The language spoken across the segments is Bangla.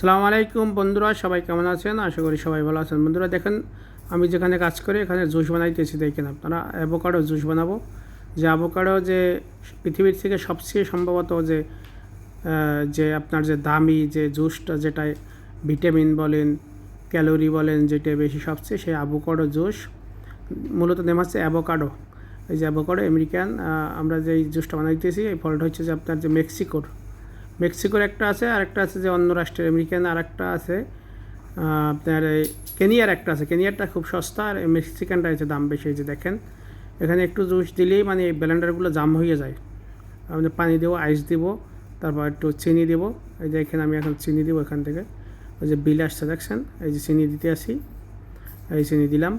সালামু আলাইকুম বন্ধুরা, সবাই কেমন আছেন? আশা করি সবাই ভালো আছেন। বন্ধুরা, দেখেন, আমি যেখানে কাজ করি, এখানে জুস বানাইতেছি, দেখেন আপনারা অ্যাভোকাডো জুস বানাবো। যে অ্যাভোকাডো যে পৃথিবীর থেকে সবচেয়ে সম্ভবত যে যে আপনার যে দামি যে জুসটা যেটায় ভিটামিন বলেন, ক্যালোরি বলেন, যেটা বেশি সবচেয়ে, সেই অ্যাভোকাডো জুস। মূলত নেম হচ্ছে অ্যাভোকাডো এই যে অ্যাভোকাডো আমেরিকান আমরা যে জুসটা বানাইতেছি, এই ফলটা হচ্ছে যে আপনার যে মেক্সিকোর। মেক্সিকোর একটা আছে আর একটা আছে যে অন্য রাষ্ট্রের আমেরিকান আর একটা আছে আপনার এই কেনিয়ার একটা আছে। কেনিয়ারটা খুব সস্তা আর মেক্সিকানটা হচ্ছে দাম বেশি যে দেখেন। এখানে একটু জুস দিলেই মানে এই ব্লেন্ডারগুলো জাম হয়ে যায়। আমি পানি দেবো, আইস দিব, তারপর একটু চিনি দেবো। এই যে এখানে আমি এখন চিনি দেবো এখান থেকে। ওই যে বিল আসছে, দেখছেন? এই যে চিনি দিতে আসি। এই চিনি দিলাম।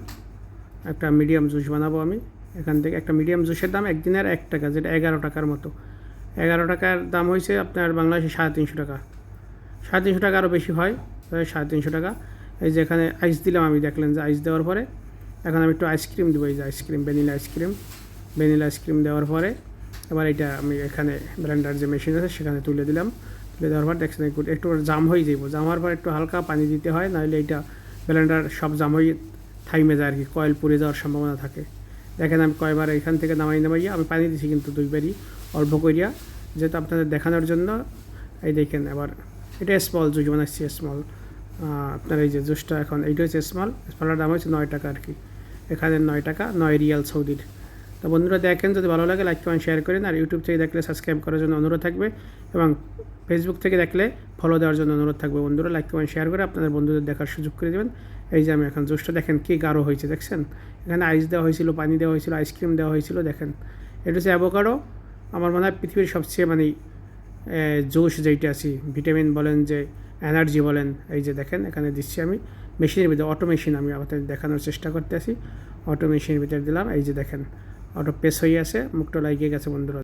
একটা মিডিয়াম জুস বানাবো আমি। এখান থেকে একটা মিডিয়াম জুসের দাম একদিনের এক টাকা, যেটা এগারো টাকার মতো। এগারো টাকার দাম হয়েছে আপনার বাংলাদেশে সাড়ে তিনশো টাকা। সাড়ে তিনশো টাকা আরও বেশি হয় সাড়ে তিনশো টাকা। এই যে এখানে আইস দিলাম, আমি দেখলেন যে আইস দেওয়ার পরে, এখন আমি একটু আইসক্রিম দেবো, এই যে ice cream vanilla ice cream vanilla ice cream দেওয়ার পরে, এবার এটা আমি এখানে ব্লেন্ডার যে মেশিন আছে, সেখানে তুলে দিলাম। তুলে দেওয়ার পর দেখছেন একটু জাম হয়ে যাব জাম হওয়ার পর একটু হালকা পানি দিতে হয়, নাহলে এটা ব্লেন্ডার সব জাম হয়ে থাইমে যায় আর কি, কয়েল পুড়ে যাওয়ার সম্ভাবনা থাকে। দেখেন আমি কয়বার এখান থেকে নামাই নামাইয়া, আমি পানি দিছি কিন্তু দুইবারই, অল্প করিয়া যেহেতু আপনাদের দেখানোর জন্য, এই দেখেন আবার, এটা স্মল জুস বানাচ্ছি স্মল আপনার এই যে জুসটা এখন, এইটা হচ্ছে স্মল স্মলের দাম হচ্ছে নয় টাকা আর কি। এখানে নয় টাকা, নয় রিয়াল সৌদির। তো বন্ধুরা দেখেন, যদি ভালো লাগে লাইক কমেন্ট শেয়ার করেন, আর ইউটিউব থেকে দেখলে সাবস্ক্রাইব করার জন্য অনুরোধ থাকবে, এবং ফেসবুক থেকে দেখলে ফলো দেওয়ার জন্য অনুরোধ থাকবে বন্ধুরা লাইক কমেন্ট শেয়ার করে আপনাদের বন্ধুদের দেখার সুযোগ করে দেবেন। এই যে আমি এখন জুসটা দেখেন কী গাঢ় হয়েছে, দেখছেন? এখানে আইস দেওয়া হয়েছিল, পানি দেওয়া হয়েছিল আইসক্রিম দেওয়া হয়েছিল, দেখেন। এটা হচ্ছে অ্যাভোকাডো আমার মনে হয় পৃথিবীর সবচেয়ে মানে জোশ যেইটা আছি, ভিটামিন বলেন যে, এনার্জি বলেন, এই যে দেখেন, এখানে দিচ্ছি আমি মেশিনের ভিতরে, অটো মেশিন আমি আপনাদের দেখানোর চেষ্টা করতে আছি অটো মেশিনের ভিতরে দিলাম, এই যে দেখেন, অটো পেস হয়ে আছে, মুখটা লাগিয়ে গেছে বন্ধুরা।